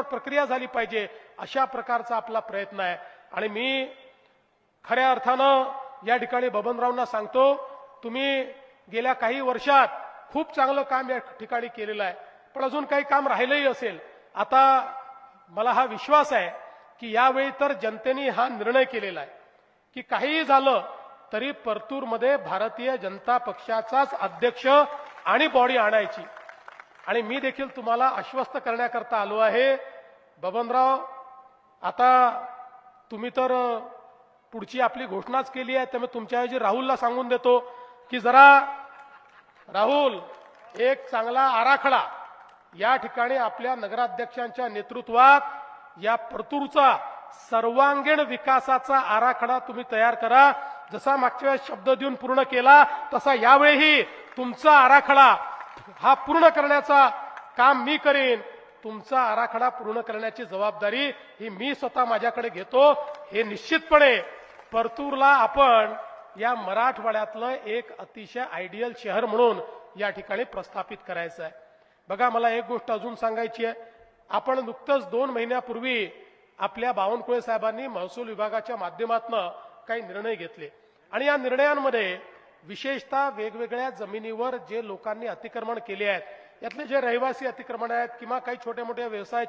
प्रक्रिया झाली पाहिजे अशा प्रकारचा आपला प्रयत्न आहे. आणि मी खऱ्या अर्थानं या ठिकाणी बबनरावना सांगतो तुम्ही गेल्या काही वर्षात खूप चांगलं काम या ठिकाणी केलेलं आहे. पण अजून काही काम राहिलंही असेल. आता मला हा विश्वास आहे की यावेळी तर जनतेने हा निर्णय केलेला आहे. की काहीही झालं तरी परतूरमध्ये भारतीय जनता पक्षाचाच अध्यक्ष आणि बॉडी आणायची. आणि मी देखील तुम्हाला आश्वस्त करण्याकरता आलो आहे. बबनराव आता तुम्ही तर पुढची आपली घोषणाच केली आहे त्यामुळे तुमच्याऐवजी राहुलला सांगून देतो की जरा राहुल एक चांगला आराखडा या ठिकाणी आपल्या नगराध्यक्षांच्या नेतृत्वात या परतूरचा सर्वांगीण विकासाचा आराखडा तुम्ही तयार करा. जसा मागच्या वेळेस शब्द देऊन पूर्ण केला तसा यावेळीही तुमचा आराखडा हा पूर्ण करण्याचा काम मी करेन. तुमचा आराखडा पूर्ण करण्याची जबाबदारी ही मी स्वतः माझ्याकडे घेतो हे निश्चितपणे परतूरला आपण या मराठवाड्यातलं एक अतिशय आयडियल शहर म्हणून या ठिकाणी प्रस्थापित करायचं आहे. बघा मला एक गोष्ट अजून सांगायची आहे. आपण नुकतंच दोन महिन्यापूर्वी आपल्या बावनकुळे साहेबांनी महसूल विभागाच्या माध्यमातून काही निर्णय घेतले. आणि या निर्णयांमध्ये विशेषतः वेगवेगळ्या जमिनीवर जे लोकांनी अतिक्रमण केले आहेत यातले जे रहिवासी अतिक्रमण आहेत किंवा काही छोट्या मोठ्या व्यवसाय